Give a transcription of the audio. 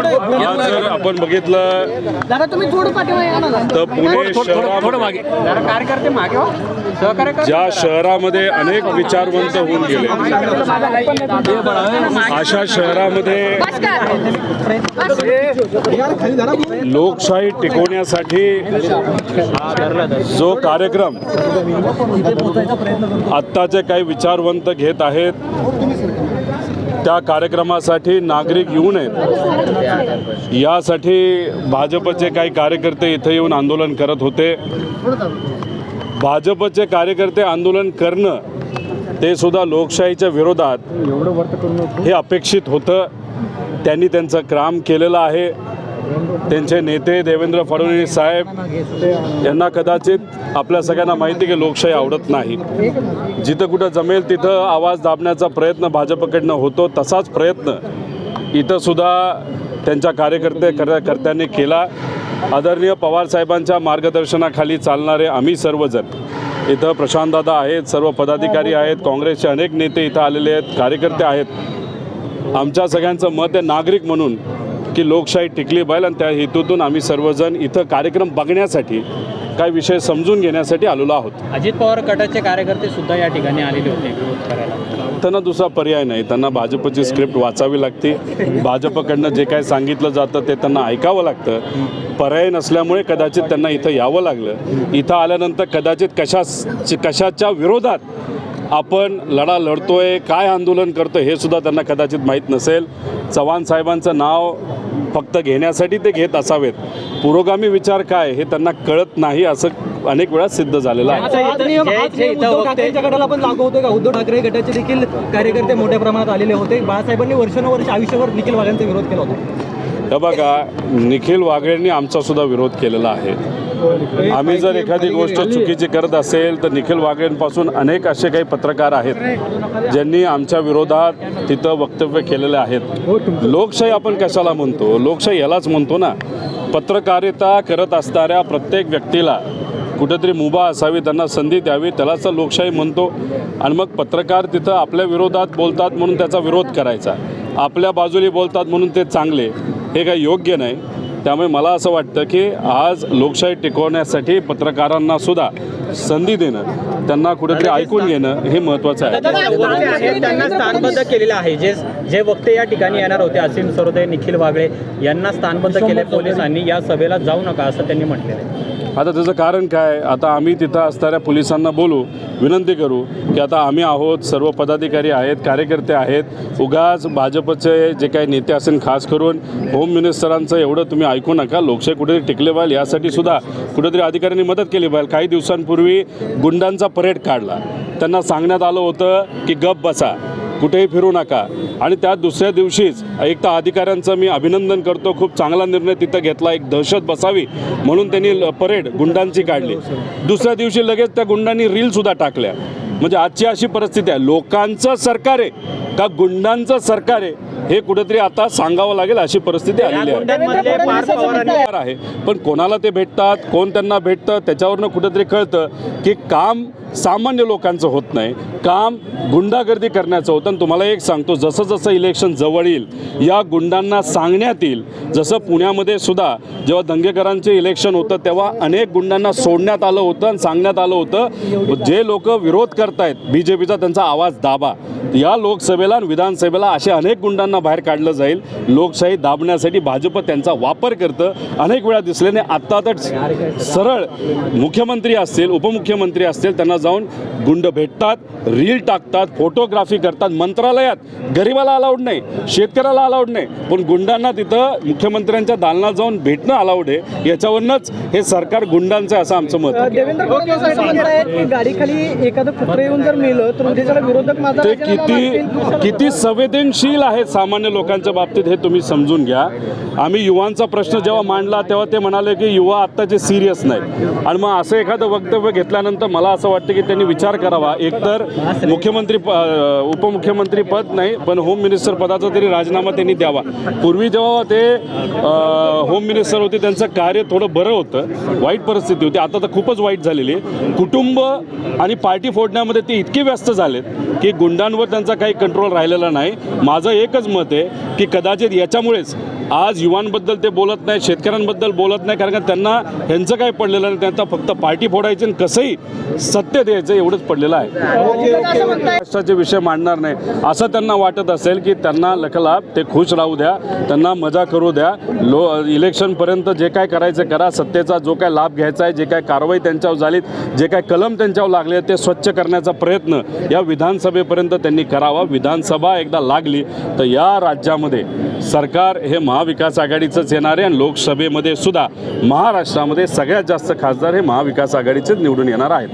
आज जर आपण बघितलं दादा तुम्ही थोडं पाठीमागे या ना तर पुणे शहरामध्ये जरा कार्यकर्ते मागे हो. सहकार्य करा. ज्या शहरामध्ये अनेक विचारवंत होऊन गेले अशा शहरामध्ये लोकशाही टिकवण्यासाठी जो कार्यक्रम आत्ताचे काही विचारवंत घेत आहेत त्या कार्यक्रमासाठी नागरिक येऊ नयेत. यासाठी भाजपचे काही कार्यकर्ते इथं येऊन आंदोलन करत होते. भाजपचे कार्यकर्ते आंदोलन करणं ते सुद्धा लोकशाहीच्या विरोधात हे अपेक्षित होतं. त्यांनी त्यांचं काम केलेलं आहे. त्यांचे नेते देवेंद्र फडणवीस साहेब यांना कदाचित आपल्या सगळ्यांना माहिती की लोकशाही आवडत नाही. जिथं कुठं जमेल तिथं आवाज दाबण्याचा प्रयत्न भाजपकडनं होतो तसाच प्रयत्न इथंसुद्धा त्यांच्या कार्यकर्ते कार्यकर्त्यांनी केला. आदरणीय पवारसाहेबांच्या मार्गदर्शनाखाली चालणारे आम्ही सर्वजण इथं प्रशांतदादा आहेत सर्व पदाधिकारी आहेत काँग्रेसचे अनेक नेते इथं आलेले आहेत कार्यकर्ते आहेत. आमच्या सगळ्यांचं मत आहे नागरिक म्हणून की लोकशाही टिकली पाहिजे आणि त्या हेतूतून आम्ही सर्वजण इथं कार्यक्रम बघण्यासाठी काही विषय समजून घेण्यासाठी आलेलो आहोत. अजित पवार गटाचे कार्यकर्ते सुद्धा या ठिकाणी आलेले होते विरोध करायला. त्यांना दुसरा पर्याय नाही. त्यांना भाजपची स्क्रिप्ट वाचावी लागते. भाजपकडनं जे काय सांगितलं जातं ते त्यांना ऐकावं लागतं. पर्याय नसल्यामुळे कदाचित त्यांना इथं यावं लागलं. इथं आल्यानंतर कदाचित कशा कशाच्या विरोधात आपण लढा लढतोय काय आंदोलन करतो हे सुद्धा त्यांना कदाचित माहीत नसेल. चव्हाण साहेबांचं नाव फक्त घेण्यासाठी ते घेत असावेत. पुरोगामी विचार काय हे त्यांना कळत नाही असं अनेक वेळा सिद्ध झालेलं आहे. का? उद्धव ठाकरे गटाचे देखील कार्यकर्ते मोठ्या प्रमाणात आलेले होते. बाळासाहेबांनी वर्षानुवर्ष आयुष्यभर निखिल वाघांचा विरोध केला होता. बघा निखिल वागळेंनी आमचा सुद्धा विरोध केलेला आहे. आम्ही जर एखादी गोष्ट चुकीची करत असेल तर निखिल वागळेंपासून अनेक असे काही पत्रकार आहेत ज्यांनी आमच्या विरोधात तिथं वक्तव्य केलेले आहेत. लोकशाही आपण कशाला म्हणतो? लोकशाही यालाच म्हणतो ना. पत्रकारिता करत असणाऱ्या प्रत्येक व्यक्तीला कुठेतरी मुभा असावी त्यांना संधी द्यावी त्यालाच तर लोकशाही म्हणतो. आणि मग पत्रकार तिथं आपल्या विरोधात बोलतात म्हणून त्याचा विरोध करायचा. आपल्या बाजूला बोलतात म्हणून ते चांगले. हे काही योग्य नाही. त्यामुळे मला असं वाटतं की आज लोकशाही टिकवण्यासाठी पत्रकारांना सुद्धा संधी देणं त्यांना कुठेतरी ऐकून घेणं हे महत्त्वाचं आहे. त्यांना स्थानबद्ध केलेलं आहे. जे जे वक्ते या ठिकाणी येणार होते असीम सरोदे निखिल वागळे यांना स्थानबद्ध केले पोलिसांनी. या सभेला जाऊ नका असं त्यांनी म्हटलेलं आहे. आता त्याचं कारण काय? आता आम्ही तिथं असणाऱ्या पोलिसांना बोलू विनंती करू की आता आम्ही आहोत सर्व पदाधिकारी आहेत कार्यकर्ते आहेत उगाच भाजपचे जे काही नेते असेल खास करून होम मिनिस्टरांचं एवढं तुम्ही ऐकू नका. लोकशाही कुठेतरी टिकले पाहिजे यासाठी सुद्धा कुठेतरी अधिकाऱ्यांनी मदत केली पाहिजे. काही दिवसांपूर्वी गुंडांचा परेड काढला. त्यांना सांगण्यात आलं होतं की गप बसा. कुठेही फिरू नका. आणि त्या दुसऱ्या दिवशीच एक तर अधिकाऱ्यांचं मी अभिनंदन करतो. खूप चांगला निर्णय तिथं घेतला. एक दहशत बसावी म्हणून त्यांनी ल- परेड गुंडांची काढली. दुसऱ्या दिवशी लगेच त्या गुंडांनी रीलसुद्धा टाकल्या. म्हणजे आजची अशी परिस्थिती आहे. लोकांचं सरकार आहे का गुंडांचं सरकार आहे? हे कुठेतरी आता सांगावं लागेल अशी परिस्थिती आलेली आहे. पण कोणाला ते भेटतात कोण त्यांना भेटतं त्याच्यावरनं कुठेतरी कळतं की काम सामान्य लोकांचं होत नाही. काम गुंडागर्दी करण्याचं होतं. आणि तुम्हाला एक सांगतो जसं जसं इलेक्शन जवळ येईल या गुंडांना सांगण्यात येईल. जसं पुण्यामध्ये सुद्धा जेव्हा दंगेकरांचे इलेक्शन होतं तेव्हा अनेक गुंडांना सोडण्यात आलं होतं आणि सांगण्यात आलं होतं. जे लोक विरोध करतायत बी जे पीचा त्यांचा आवाज दाबा. या लोकसभेला आणि विधानसभेला अशा अनेक गुंडांना बाहेर काढलं जाईल. लोकशाही दाबण्यासाठी भाजप त्यांचा वापर करतं. अनेक वेळा दिसल्याने आत्ता तर सरळ मुख्यमंत्री असतील उपमुख्यमंत्री असतील त्यांना जाऊन गुंड भेटतात रील टाकतात फोटोग्राफी करतात. मंत्रालयात गरिबाला अलाउड नाही शेतकऱ्याला अलाउड नाही. पण गुंडांना तिथं मुख्यमंत्र्यांच्या दालनात जाऊन भेटणं अलाउड आहे. याच्यावरनंच हे सरकार गुंडांचं आहे असं आमचं मत गाडीखाली एखादं कुत्र येऊन जर मेलं तर त्याला विरोधक ते किती. किती संवेदनशील आहेत सामान्य लोकांच्या बाबतीत हे तुम्ही समजून घ्या. आम्ही युवांचा प्रश्न जेव्हा मांडला तेव्हा ते म्हणाले की युवा आत्ताचे सिरियस नाही आणि मग असं एखादं वक्तव्य घेतल्यानंतर मला असं वाटतं की त्यांनी विचार करावा. एकतर मुख्यमंत्री प उपमुख्यमंत्री पद नाही पण होम मिनिस्टर पदाचा तरी राजीनामा त्यांनी द्यावा. पूर्वी जेव्हा ते होम मिनिस्टर होते त्यांचं कार्य थोडं बरं होतं. वाईट परिस्थिती होती. आता तर खूपच वाईट झालेली आहे. कुटुंब आणि पार्टी फोडण्यामध्ये ते इतके व्यस्त झालेत की गुंडांवर त्यांचा काही कंट्रोल राहिलेला नाही. माझं एकच मत आहे की कदाचित याच्यामुळेच आज युवांबद्दल ते बोलत नाही शेतकऱ्यांबद्दल बोलत नाही कारण का त्यांना ह्यांचं काही पडलेलं नाही त्यांना फक्त पार्टी फोडायची आणि कसंही सत्य द्यायचं एवढंच पडलेलं आहे. महाराष्ट्राचे विषय मांडणार नाही. असं त्यांना वाटत असेल की त्यांना लखलाभ ते खुश राहू द्या त्यांना मजा करू द्या. लो इलेक्शनपर्यंत जे काय करायचं करा सत्तेचा जो काय लाभ घ्यायचा आहे जे काय कारवाई त्यांच्यावर झालीत जे काय कलम त्यांच्यावर लागले ते स्वच्छ करण्याचा प्रयत्न या विधानसभेपर्यंत त्यांनी करावा. विधानसभा एकदा लागली तर या राज्यामध्ये सरकार हे महाविकास आघाडीचंच येणार आहे आणि लोकसभेमध्ये सुद्धा महाराष्ट्रामध्ये सगळ्यात जास्त खासदार हे महाविकास आघाडीचेच निवडून येणार आहेत.